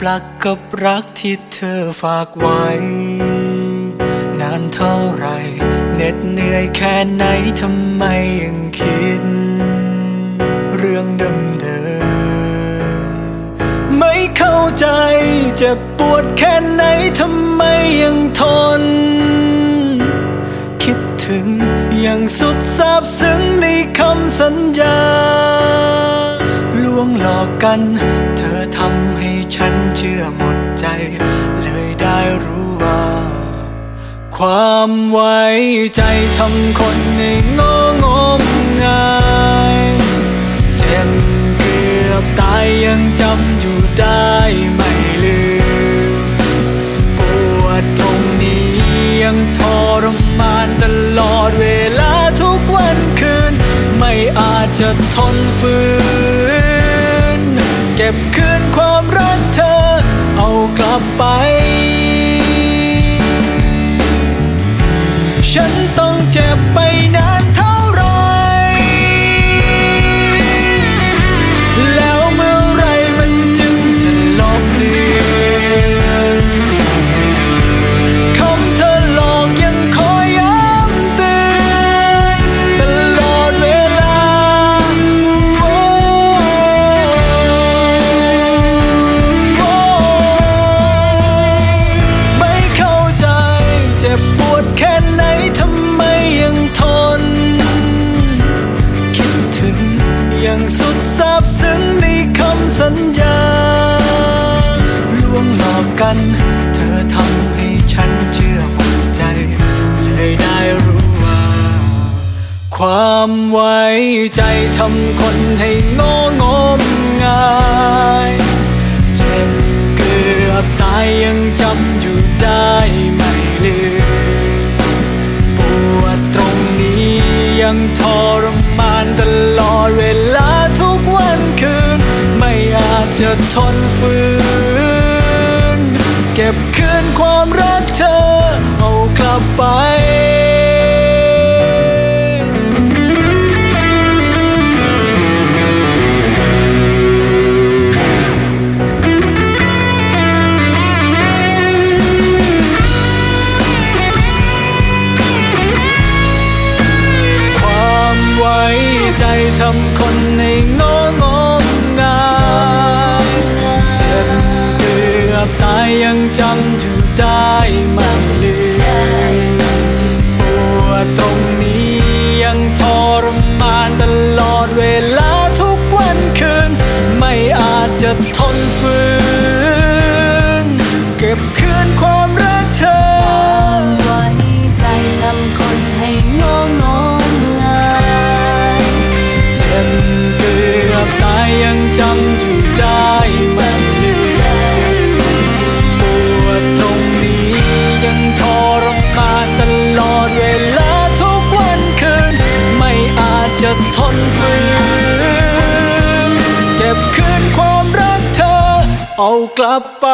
ปลักกับรักที่เธอฝากไว้ นานเท่าไรเหน็ดเหนื่อยแค่ไหนทำไมยังคิด เรื่องเดิมๆไม่เข้าใจเจ็บปวดแค่ไหนทำไมยังทน คิดถึงอย่างสุดซาบซึ้งในคำสัญญา ลวงหลอกกัน เธอทำ ชื่อหมดใจ เลยได้รู้ว่า ความไว้ใจทำคนให้งองมงายเจ็บเกือบตายยังจำอยู่ได้ไม่ลืมปวดตรงนี้ยังทรมานตลอดเวลาทุกวันคืน ไม่อาจจะทนฝืน เก็บคืนความรักเธอ เอากลับไป หลอกกัน เธอทำให้ฉันเชื่อหมดใจ เลยได้รู้ว่า ความไว้ใจทำคนให้งองมงายเจ็บเกือบตายยังจำอยู่ได้ไม่ลืมปวดตรงนี้ยังทรมานตลอดเวลาทุกวันคืน ไม่อาจจะทนฝืน เก็บคืนความรักเธอ เอากลับไปความไว้ใจทำคนให้งอง ยังจำอยู่ได้ไม่ลืมปวดตรงนี้ยังทรมานตลอดเวลาทุกวันคืน ไม่อาจจะทนฝืน คืนความรักเธอ เอากลับไป